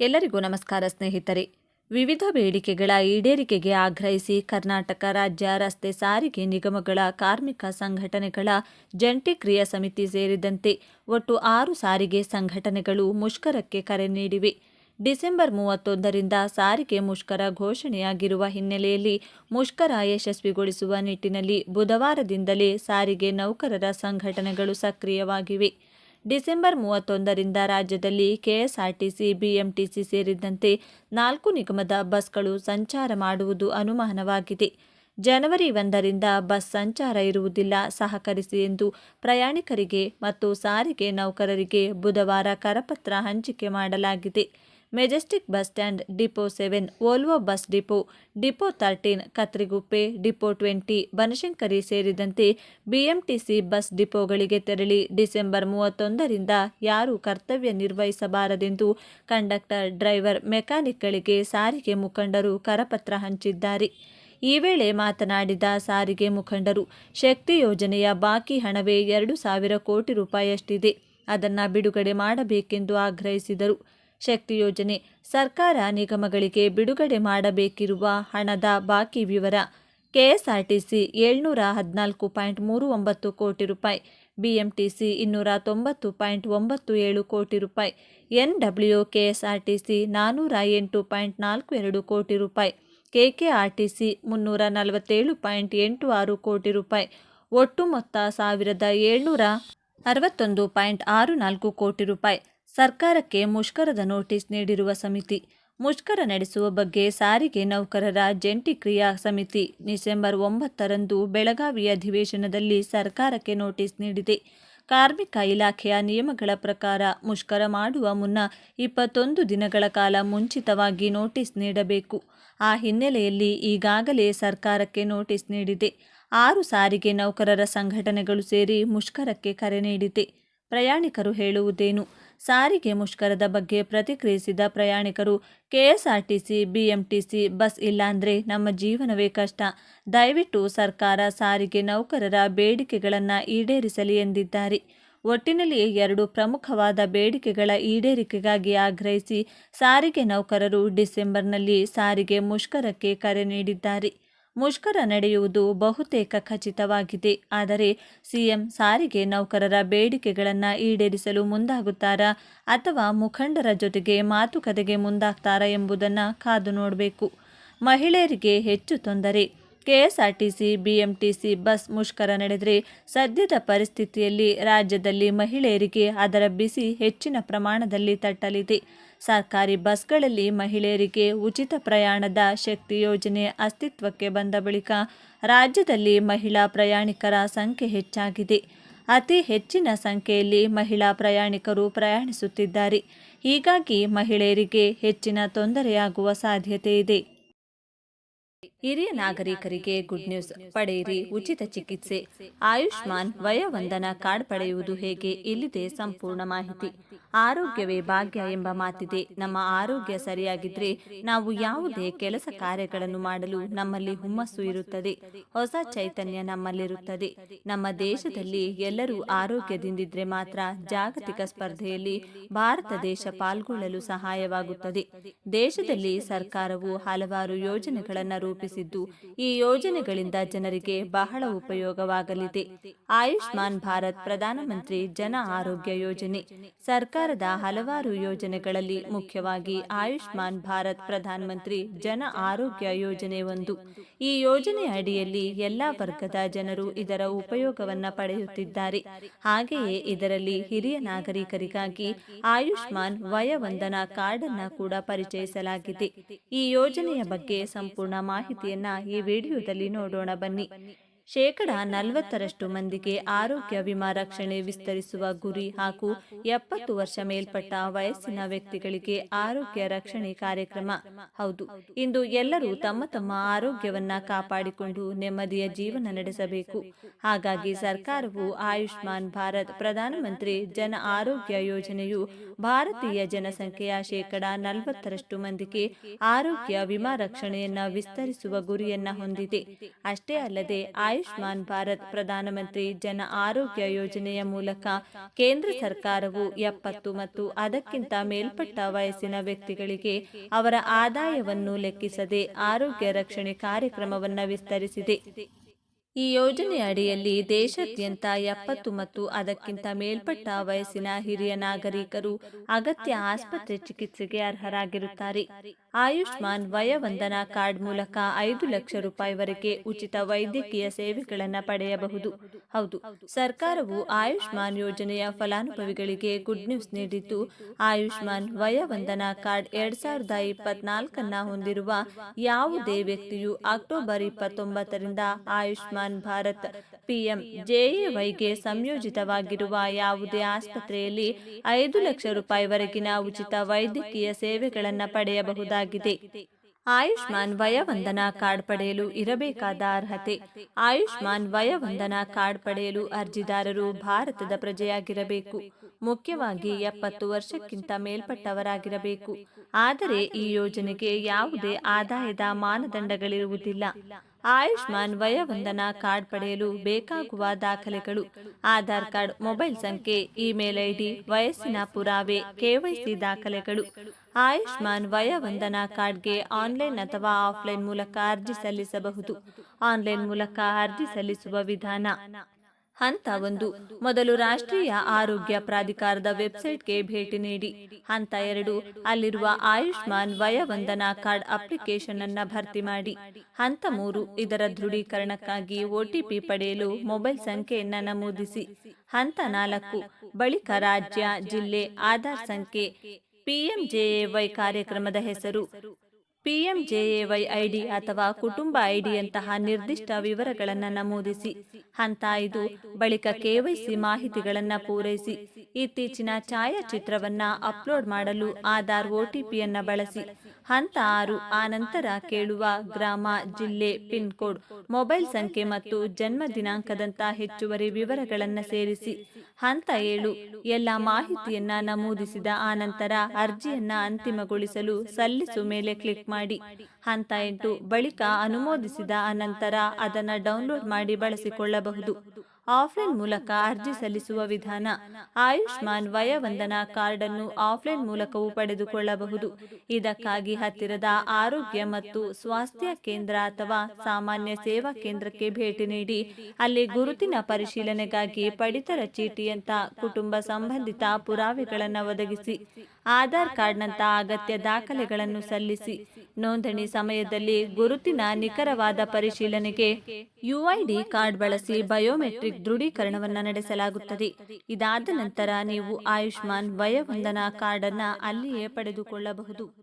ಎಲ್ಲರಿಗೂ ನಮಸ್ಕಾರ ಸ್ನೇಹಿತರೆ. ವಿವಿಧ ಬೇಡಿಕೆಗಳ ಈಡೇರಿಕೆಗೆ ಆಗ್ರಹಿಸಿ ಕರ್ನಾಟಕ ರಾಜ್ಯ ರಸ್ತೆ ಸಾರಿಗೆ ನಿಗಮಗಳ ಕಾರ್ಮಿಕ ಸಂಘಟನೆಗಳ ಜಂಟಿ ಕ್ರಿಯಾ ಸಮಿತಿ ಸೇರಿದಂತೆ ಒಟ್ಟು ಆರು ಸಾರಿಗೆ ಸಂಘಟನೆಗಳು ಮುಷ್ಕರಕ್ಕೆ ಕರೆ ನೀಡಿವೆ. ಡಿಸೆಂಬರ್ ಮೂವತ್ತೊಂದರಿಂದ ಸಾರಿಗೆ ಮುಷ್ಕರ ಘೋಷಣೆಯಾಗಿರುವ ಹಿನ್ನೆಲೆಯಲ್ಲಿ ಮುಷ್ಕರ ಯಶಸ್ವಿಗೊಳಿಸುವ ನಿಟ್ಟಿನಲ್ಲಿ ಬುಧವಾರದಿಂದಲೇ ಸಾರಿಗೆ ನೌಕರರ ಸಂಘಟನೆಗಳು ಸಕ್ರಿಯವಾಗಿವೆ. ಡಿಸೆಂಬರ್ ಮೂವತ್ತೊಂದರಿಂದ ರಾಜ್ಯದಲ್ಲಿ ಕೆಎಸ್ಆರ್ಟಿಸಿ, ಬಿಎಂಟಿಸಿ ಸೇರಿದಂತೆ ನಾಲ್ಕು ನಿಗಮದ ಬಸ್ಗಳು ಸಂಚಾರ ಮಾಡುವುದು ಅನುಮಾನವಾಗಿದೆ. ಜನವರಿ ಒಂದರಿಂದ ಬಸ್ ಸಂಚಾರ ಇರುವುದಿಲ್ಲ. ಸಹಕರಿಸಿ ಎಂದು ಪ್ರಯಾಣಿಕರಿಗೆ ಮತ್ತು ಸಾರಿಗೆ ನೌಕರರಿಗೆ ಬುಧವಾರ ಕರಪತ್ರ ಹಂಚಿಕೆ ಮಾಡಲಾಗಿದೆ. Majestic bus stand depot seven Volvo bus depot depot thirteen Katriguppe depot twenty Banashankari ಸೇರಿದಂತೆ ಬಿಎಂಟಿಸಿ ಬಸ್ ಡಿಪೋಗಳಿಗೆ ತೆರಳಿ ಡಿಸೆಂಬರ್ ಮೂವತ್ತೊಂದರಿಂದ ಯಾರೂ ಕರ್ತವ್ಯ ನಿರ್ವಹಿಸಬಾರದೆಂದು ಕಂಡಕ್ಟರ್, ಡ್ರೈವರ್, ಮೆಕ್ಯಾನಿಕ್ಗಳಿಗೆ ಸಾರಿಗೆ ಮುಖಂಡರು ಕರಪತ್ರ ಹಂಚಿದ್ದಾರೆ. ಈ ವೇಳೆ ಮಾತನಾಡಿದ ಸಾರಿಗೆ ಮುಖಂಡರು, ಶಕ್ತಿ ಯೋಜನೆಯ ಬಾಕಿ ಹಣವೇ ಎರಡು ಸಾವಿರ ಕೋಟಿ ರೂಪಾಯಿಯಷ್ಟಿದೆ ಅದನ್ನು ಬಿಡುಗಡೆ ಮಾಡಬೇಕೆಂದು ಆಗ್ರಹಿಸಿದರು. ಶಕ್ತಿ ಯೋಜನೆ ಸರ್ಕಾರ ನಿಗಮಗಳಿಗೆ ಬಿಡುಗಡೆ ಮಾಡಬೇಕಿರುವ ಹಣದ ಬಾಕಿ ವಿವರ. ಕೆಎಸ್ಆರ್ಟಿಸಿ ಏಳ್ನೂರ ಹದಿನಾಲ್ಕು ಪಾಯಿಂಟ್ ಮೂರು ಒಂಬತ್ತು ಕೋಟಿ ರೂಪಾಯಿ, ಬಿಎಂಟಿಸಿ ಇನ್ನೂರ ತೊಂಬತ್ತು ಪಾಯಿಂಟ್ ಒಂಬತ್ತು ಏಳು ಕೋಟಿ ರೂಪಾಯಿ ಎನ್ ಡಬ್ಲ್ಯೂ ಕೆಎಸ್ಆರ್ಟಿಸಿ ನಾನ್ನೂರ ಎಂಟು ಪಾಯಿಂಟ್ ನಾಲ್ಕು ಎರಡು ಕೋಟಿ ರೂಪಾಯಿ, ಕೆಕೆಆರ್ಟಿಸಿ ಮುನ್ನೂರ ನಲವತ್ತೇಳು ಪಾಯಿಂಟ್ ಎಂಟು ಆರು ಕೋಟಿ ರೂಪಾಯಿ, ಒಟ್ಟು ಮೊತ್ತ ಸಾವಿರದ ಏಳ್ನೂರ ಅರವತ್ತೊಂದು ಪಾಯಿಂಟ್ ಆರು ನಾಲ್ಕು ಕೋಟಿ ರೂಪಾಯಿ. ಸರ್ಕಾರಕ್ಕೆ ಮುಷ್ಕರದ ನೋಟಿಸ್ ನೀಡಿರುವ ಸಮಿತಿ. ಮುಷ್ಕರ ನಡೆಸುವ ಬಗ್ಗೆ ಸಾರಿಗೆ ನೌಕರರ ಜಂಟಿ ಕ್ರಿಯಾ ಸಮಿತಿ ಡಿಸೆಂಬರ್ ಒಂಬತ್ತರಂದು ಬೆಳಗಾವಿ ಅಧಿವೇಶನದಲ್ಲಿ ಸರ್ಕಾರಕ್ಕೆ ನೋಟಿಸ್ ನೀಡಿದೆ. ಕಾರ್ಮಿಕ ಇಲಾಖೆಯ ನಿಯಮಗಳ ಪ್ರಕಾರ ಮುಷ್ಕರ ಮಾಡುವ ಮುನ್ನ ಇಪ್ಪತ್ತೊಂದು ದಿನಗಳ ಕಾಲ ಮುಂಚಿತವಾಗಿ ನೋಟಿಸ್ ನೀಡಬೇಕು. ಆ ಹಿನ್ನೆಲೆಯಲ್ಲಿ ಈಗಾಗಲೇ ಸರ್ಕಾರಕ್ಕೆ ನೋಟಿಸ್ ನೀಡಿದೆ. ಆರು ಸಾರಿಗೆ ನೌಕರರ ಸಂಘಟನೆಗಳು ಸೇರಿ ಮುಷ್ಕರಕ್ಕೆ ಕರೆ ನೀಡಿದೆ. ಪ್ರಯಾಣಿಕರು ಹೇಳುವುದೇನು? ಸಾರಿಗೆ ಮುಷ್ಕರದ ಬಗ್ಗೆ ಪ್ರತಿಕ್ರಿಯಿಸಿದ ಪ್ರಯಾಣಿಕರು, ಕೆಎಸ್ಆರ್ಟಿಸಿ, ಬಿಎಂಟಿಸಿ ಬಸ್ ಇಲ್ಲಾಂದರೆ ನಮ್ಮ ಜೀವನವೇ ಕಷ್ಟ. ದಯವಿಟ್ಟು ಸರ್ಕಾರ ಸಾರಿಗೆ ನೌಕರರ ಬೇಡಿಕೆಗಳನ್ನು ಈಡೇರಿಸಲಿ ಎಂದಿದ್ದಾರೆ. ಒಟ್ಟಿನಲ್ಲಿ ಎರಡು ಪ್ರಮುಖವಾದ ಬೇಡಿಕೆಗಳ ಈಡೇರಿಕೆಗಾಗಿ ಆಗ್ರಹಿಸಿ ಸಾರಿಗೆ ನೌಕರರು ಡಿಸೆಂಬರ್ನಲ್ಲಿ ಸಾರಿಗೆ ಮುಷ್ಕರಕ್ಕೆ ಕರೆ ನೀಡಿದ್ದಾರೆ. ಮುಷ್ಕರ ನಡೆಯುವುದು ಬಹುತೇಕ ಖಚಿತವಾಗಿದೆ. ಆದರೆ ಸಿಎಂ ಸಾರಿಗೆ ನೌಕರರ ಬೇಡಿಕೆಗಳನ್ನು ಈಡೇರಿಸಲು ಮುಂದಾಗುತ್ತಾರಾ ಅಥವಾ ಮುಖಂಡರ ಜೊತೆಗೆ ಮಾತುಕತೆಗೆ ಮುಂದಾಗ್ತಾರಾ ಎಂಬುದನ್ನು ಕಾದು ನೋಡಬೇಕು. ಮಹಿಳೆಯರಿಗೆ ಹೆಚ್ಚು ತೊಂದರೆ. ಕೆಎಸ್ಆರ್ಟಿಸಿ, ಬಿಎಂಟಿಸಿ ಬಸ್ ಮುಷ್ಕರ ನಡೆದರೆ ಸದ್ಯದ ಪರಿಸ್ಥಿತಿಯಲ್ಲಿ ರಾಜ್ಯದಲ್ಲಿ ಮಹಿಳೆಯರಿಗೆ ಅದರ ಬಿಸಿ ಹೆಚ್ಚಿನ ಪ್ರಮಾಣದಲ್ಲಿ ತಟ್ಟಲಿದೆ. ಸರ್ಕಾರಿ ಬಸ್ಗಳಲ್ಲಿ ಮಹಿಳೆಯರಿಗೆ ಉಚಿತ ಪ್ರಯಾಣದ ಶಕ್ತಿ ಯೋಜನೆ ಅಸ್ತಿತ್ವಕ್ಕೆ ಬಂದ ಬಳಿಕ ರಾಜ್ಯದಲ್ಲಿ ಮಹಿಳಾ ಪ್ರಯಾಣಿಕರ ಸಂಖ್ಯೆ ಹೆಚ್ಚಾಗಿದೆ. ಅತಿ ಹೆಚ್ಚಿನ ಸಂಖ್ಯೆಯಲ್ಲಿ ಮಹಿಳಾ ಪ್ರಯಾಣಿಕರು ಪ್ರಯಾಣಿಸುತ್ತಿದ್ದಾರೆ. ಹೀಗಾಗಿ ಮಹಿಳೆಯರಿಗೆ ಹೆಚ್ಚಿನ ತೊಂದರೆಯಾಗುವ ಸಾಧ್ಯತೆ ಇದೆ. ಹಿರಿಯ ನಾಗರಿಕರಿಗೆ ಗುಡ್ ನ್ಯೂಸ್ ಪಡೆಯಿರಿ, ಉಚಿತ ಚಿಕಿತ್ಸೆ. ಆಯುಷ್ಮಾನ್ ವಯೋವಂದನ ಕಾರ್ಡ್ ಪಡೆಯುವುದು ಹೇಗೆ ಇಲ್ಲಿದೆ ಸಂಪೂರ್ಣ ಮಾಹಿತಿ. ಆರೋಗ್ಯವೇ ಭಾಗ್ಯ ಎಂಬ ಮಾತಿದೆ. ನಮ್ಮ ಆರೋಗ್ಯ ಸರಿಯಾಗಿದ್ರೆ ನಾವು ಯಾವುದೇ ಕೆಲಸ ಕಾರ್ಯಗಳನ್ನು ಮಾಡಲು ನಮ್ಮಲ್ಲಿ ಹುಮ್ಮಸ್ಸು ಇರುತ್ತದೆ. ಹೊಸ ಚೈತನ್ಯ ನಮ್ಮಲ್ಲಿರುತ್ತದೆ. ನಮ್ಮ ದೇಶದಲ್ಲಿ ಎಲ್ಲರೂ ಆರೋಗ್ಯದಿಂದಿದ್ರೆ ಮಾತ್ರ ಜಾಗತಿಕ ಸ್ಪರ್ಧೆಯಲ್ಲಿ ಭಾರತ ದೇಶ ಪಾಲ್ಗೊಳ್ಳಲು ಸಹಾಯವಾಗುತ್ತದೆ. ದೇಶದಲ್ಲಿ ಸರ್ಕಾರವು ಹಲವಾರು ಯೋಜನೆಗಳನ್ನು ರೂಪಿಸಿದ್ದು ಈ ಯೋಜನೆಗಳಿಂದ ಜನರಿಗೆ ಬಹಳ ಉಪಯೋಗವಾಗಲಿದೆ. ಆಯುಷ್ಮಾನ್ ಭಾರತ್ ಪ್ರಧಾನಮಂತ್ರಿ ಜನ ಆರೋಗ್ಯ ಯೋಜನೆ. ಸರ್ಕಾರದ ಹಲವಾರು ಯೋಜನೆಗಳಲ್ಲಿ ಮುಖ್ಯವಾಗಿ ಆಯುಷ್ಮಾನ್ ಭಾರತ್ ಪ್ರಧಾನಮಂತ್ರಿ ಜನ ಆರೋಗ್ಯ ಯೋಜನೆ ಒಂದು. ಈ ಯೋಜನೆ ಅಡಿಯಲ್ಲಿ ಎಲ್ಲಾ ವರ್ಗದ ಜನರು ಇದರ ಉಪಯೋಗವನ್ನು ಪಡೆಯುತ್ತಿದ್ದಾರೆ. ಹಾಗೆಯೇ ಇದರಲ್ಲಿ ಹಿರಿಯ ನಾಗರಿಕರಿಗಾಗಿ ಆಯುಷ್ಮಾನ್ ವಯವಂದನ ಕಾರ್ಡ್ ಅನ್ನ ಕೂಡ ಪರಿಚಯಿಸಲಾಗಿದೆ. ಈ ಯೋಜನೆಯ ಬಗ್ಗೆ ಸಂಪೂರ್ಣ ಮಾಹಿತಿಯನ್ನ ಈ ವಿಡಿಯೋದಲ್ಲಿ ನೋಡೋಣ ಬನ್ನಿ. ಶೇಕಡ ನಲವತ್ತರಷ್ಟು ಮಂದಿಗೆ ಆರೋಗ್ಯ ವಿಮಾ ರಕ್ಷಣೆ ವಿಸ್ತರಿಸುವ ಗುರಿ ಹಾಗೂ ಎಪ್ಪತ್ತು ವರ್ಷ ಮೇಲ್ಪಟ್ಟ ವಯಸ್ಸಿನ ವ್ಯಕ್ತಿಗಳಿಗೆ ಆರೋಗ್ಯ ರಕ್ಷಣೆ ಕಾರ್ಯಕ್ರಮ. ಹೌದು, ಇಂದು ಎಲ್ಲರೂ ತಮ್ಮ ತಮ್ಮ ಆರೋಗ್ಯವನ್ನ ಕಾಪಾಡಿಕೊಂಡು ನೆಮ್ಮದಿಯ ಜೀವನ ನಡೆಸಬೇಕು. ಹಾಗಾಗಿ ಸರ್ಕಾರವು ಆಯುಷ್ಮಾನ್ ಭಾರತ್ ಪ್ರಧಾನಮಂತ್ರಿ ಜನ ಆರೋಗ್ಯ ಯೋಜನೆಯು ಭಾರತೀಯ ಜನಸಂಖ್ಯೆಯ ಶೇಕಡ ನಲವತ್ತರಷ್ಟು ಮಂದಿಗೆ ಆರೋಗ್ಯ ವಿಮಾ ರಕ್ಷಣೆಯನ್ನ ವಿಸ್ತರಿಸುವ ಗುರಿಯನ್ನ ಹೊಂದಿದೆ. ಅಷ್ಟೇ ಅಲ್ಲದೆ ಆಯುಷ್ ಆಯುಷ್ಮಾನ್ ಭಾರತ್ ಪ್ರಧಾನಮಂತ್ರಿ ಜನ ಆರೋಗ್ಯ ಯೋಜನೆಯ ಮೂಲಕ ಕೇಂದ್ರ ಸರ್ಕಾರವು ಎಪ್ಪತ್ತು ಮತ್ತು ಅದಕ್ಕಿಂತ ಮೇಲ್ಪಟ್ಟ ವಯಸ್ಸಿನ ವ್ಯಕ್ತಿಗಳಿಗೆ ಅವರ ಆದಾಯವನ್ನು ಲೆಕ್ಕಿಸದೆ ಆರೋಗ್ಯ ರಕ್ಷಣೆ ಕಾರ್ಯಕ್ರಮವನ್ನು ವಿಸ್ತರಿಸಿದೆ. ಈ ಯೋಜನೆ ಅಡಿಯಲ್ಲಿ ದೇಶಾದ್ಯಂತ ಎಪ್ಪತ್ತು ಮತ್ತು ಅದಕ್ಕಿಂತ ಮೇಲ್ಪಟ್ಟ ವಯಸ್ಸಿನ ಹಿರಿಯ ನಾಗರಿಕರು ಅಗತ್ಯ ಆಸ್ಪತ್ರೆ ಚಿಕಿತ್ಸೆಗೆ ಅರ್ಹರಾಗಿರುತ್ತಾರೆ. ಆಯುಷ್ಮಾನ್ ವಯವಂದನಾ ಕಾರ್ಡ್ ಮೂಲಕ ಐದು ಲಕ್ಷ ರೂಪಾಯಿವರೆಗೆ ಉಚಿತ ವೈದ್ಯಕೀಯ ಸೇವೆಗಳನ್ನು ಪಡೆಯಬಹುದು. ಹೌದು, ಸರ್ಕಾರವು ಆಯುಷ್ಮಾನ್ ಯೋಜನೆಯ ಫಲಾನುಭವಿಗಳಿಗೆ ಗುಡ್ ನ್ಯೂಸ್ ನೀಡಿದ್ದು, ಆಯುಷ್ಮಾನ್ ವಯವಂದನಾ ಕಾರ್ಡ್ ಎರಡ್ ಸಾವಿರದ ಇಪ್ಪತ್ನಾಲ್ಕನ್ನ ಹೊಂದಿರುವ ಯಾವುದೇ ವ್ಯಕ್ತಿಯು ಅಕ್ಟೋಬರ್ ಇಪ್ಪತ್ತೊಂಬತ್ತರಿಂದ ಆಯುಷ್ಮಾನ್ ಭಾರತ್ ಪಿಎಂ ಜೆಎವೈಗೆ ಸಂಯೋಜಿತವಾಗಿರುವ ಯಾವುದೇ ಆಸ್ಪತ್ರೆಯಲ್ಲಿ ಐದು ಲಕ್ಷ ರೂಪಾಯಿವರೆಗಿನ ಉಚಿತ ವೈದ್ಯಕೀಯ ಸೇವೆಗಳನ್ನು ಪಡೆಯಬಹುದಾಗಿದೆ. ಆಯುಷ್ಮಾನ್ ವಯವಂದನಾ ಕಾರ್ಡ್ ಪಡೆಯಲು ಇರಬೇಕಾದ ಅರ್ಹತೆ. ಆಯುಷ್ಮಾನ್ ವಯವಂದನಾ ಕಾರ್ಡ್ ಪಡೆಯಲು ಅರ್ಜಿದಾರರು ಭಾರತದ ಪ್ರಜೆಯಾಗಿರಬೇಕು. ಮುಖ್ಯವಾಗಿ ಎಪ್ಪತ್ತು ವರ್ಷಕ್ಕಿಂತ ಮೇಲ್ಪಟ್ಟವರಾಗಿರಬೇಕು. ಆದರೆ ಈ ಯೋಜನೆಗೆ ಯಾವುದೇ ಆದಾಯದ ಮಾನದಂಡಗಳಿರುವುದಿಲ್ಲ. ಆಯುಷ್ಮಾನ್ ವಯವಂದನಾ ಕಾರ್ಡ್ ಪಡೆಯಲು ಬೇಕಾಗುವ ದಾಖಲೆಗಳು, ಆಧಾರ್ ಕಾರ್ಡ್, ಮೊಬೈಲ್ ಸಂಖ್ಯೆ, ಇಮೇಲ್ ಐಡಿ, ವಯಸ್ಸಿನ ಪುರಾವೆ ಕೆವೈಸಿ ದಾಖಲೆಗಳು. ಆಯುಷ್ಮಾನ್ ವಯವಂದನಾ ಕಾರ್ಡ್ಗೆ ಆನ್ಲೈನ್ ಅಥವಾ ಆಫ್ಲೈನ್ ಮೂಲಕ ಅರ್ಜಿ ಸಲ್ಲಿಸಬಹುದು. ಆನ್ಲೈನ್ ಮೂಲಕ ಅರ್ಜಿ ಸಲ್ಲಿಸುವ ವಿಧಾನ. ಹಂತ ಒಂದು. ಮೊದಲು ರಾಷ್ಟ್ರೀಯ ಆರೋಗ್ಯ ಪ್ರಾಧಿಕಾರದ ವೆಬ್ಸೈಟ್ಗೆ ಭೇಟಿ ನೀಡಿ. ಹಂತ ಎರಡು. ಅಲ್ಲಿರುವ ಆಯುಷ್ಮಾನ್ ವಯವಂದನಾ ಕಾರ್ಡ್ ಅಪ್ಲಿಕೇಶನ್ ಅನ್ನ ಭರ್ತಿ ಮಾಡಿ. ಹಂತ ಮೂರು. ಇದರ ದೃಢೀಕರಣಕ್ಕಾಗಿ ಒಟಿಪಿ ಪಡೆಯಲು ಮೊಬೈಲ್ ಸಂಖ್ಯೆಯನ್ನ ನಮೂದಿಸಿ. ಹಂತ ನಾಲ್ಕು. ಬಳಿಕ ರಾಜ್ಯ ಜಿಲ್ಲೆ ಆಧಾರ್ ಸಂಖ್ಯೆ ಪಿಎಂಜೆಎವೈ ಕಾರ್ಯಕ್ರಮದ ಹೆಸರು. ಪಿಎಂಜೆಎವೈ ಐಡಿ ಅಥವಾ ಕುಟುಂಬ ಐಡಿಯಂತಹ ನಿರ್ದಿಷ್ಟ ವಿವರಗಳನ್ನು ನಮೂದಿಸಿ. ಹಂತ ಐದು ಬಳಿಕ ಕೆವೈಸಿ ಮಾಹಿತಿಗಳನ್ನು ಪೂರೈಸಿ. ಇತ್ತೀಚಿನ ಛಾಯಾಚಿತ್ರವನ್ನು ಅಪ್ಲೋಡ್ ಮಾಡಲು ಆಧಾರ್ ಓಟಿಪಿಯನ್ನು ಬಳಸಿ. ಹಂತ ಆರು ಆ ನಂತರ ಕೇಳುವ ಗ್ರಾಮ, ಜಿಲ್ಲೆ ಪಿನ್ ಕೋಡ್ ಮೊಬೈಲ್ ಸಂಖ್ಯೆ ಮತ್ತು ಜನ್ಮ ದಿನಾಂಕದಂತಹ ಹೆಚ್ಚುವರಿ ವಿವರಗಳನ್ನು ಸೇರಿಸಿ. ಹಂತ ಏಳು. ಎಲ್ಲ ಮಾಹಿತಿಯನ್ನ ನಮೂದಿಸಿದ ಆನಂತರ ಅರ್ಜಿಯನ್ನ ಅಂತಿಮಗೊಳಿಸಲು ಸಲ್ಲಿಸು ಮೇಲೆ ಕ್ಲಿಕ್ ಮಾಡಿ. ಹಂತ ಎಂಟು. ಬಳಿಕ ಅನುಮೋದಿಸಿದ ಅನಂತರ ಅದನ್ನು ಡೌನ್ಲೋಡ್ ಮಾಡಿ ಬಳಸಿಕೊಳ್ಳಬಹುದು. ಆಫ್ಲೈನ್ ಮೂಲಕ ಅರ್ಜಿ ಸಲ್ಲಿಸುವ ವಿಧಾನ, ಆಯುಷ್ಮಾನ್ ವಯವಂದನಾ ಕಾರ್ಡ್ ಅನ್ನು ಆಫ್ಲೈನ್ ಮೂಲಕವೂ ಪಡೆದುಕೊಳ್ಳಬಹುದು. ಇದಕ್ಕಾಗಿ ಹತ್ತಿರದ ಆರೋಗ್ಯ ಮತ್ತು ಸ್ವಾಸ್ಥ್ಯ ಕೇಂದ್ರ ಅಥವಾ ಸಾಮಾನ್ಯ ಸೇವಾ ಕೇಂದ್ರಕ್ಕೆ ಭೇಟಿ ನೀಡಿ, ಅಲ್ಲಿ ಗುರುತಿನ ಪರಿಶೀಲನೆಗಾಗಿ ಪಡಿತರ ಚೀಟಿಯಂತ ಕುಟುಂಬ ಸಂಬಂಧಿತ ಪುರಾವೆಗಳನ್ನು ಒದಗಿಸಿ, ಆಧಾರ್ ಕಾರ್ಡ್ನಂತ ಅಗತ್ಯ ದಾಖಲೆಗಳನ್ನು ಸಲ್ಲಿಸಿ ನೋಂದಣಿ ಸಮಯದಲ್ಲಿ ಗುರುತಿನ ನಿಖರವಾದ ಪರಿಶೀಲನೆಗೆ ಯುಐಡಿ ಕಾರ್ಡ್ ಬಳಸಿ ಬಯೋಮೆಟ್ರಿಕ್ ದೃಢೀಕರಣವನ್ನು ನಡೆಸಲಾಗುತ್ತದೆ. ಇದಾದ ನಂತರ ನೀವು ಆಯುಷ್ಮಾನ್ ವಯವಂದನಾ ಕಾರ್ಡ್ ಅಲ್ಲಿಯೇ ಪಡೆದುಕೊಳ್ಳಬಹುದು.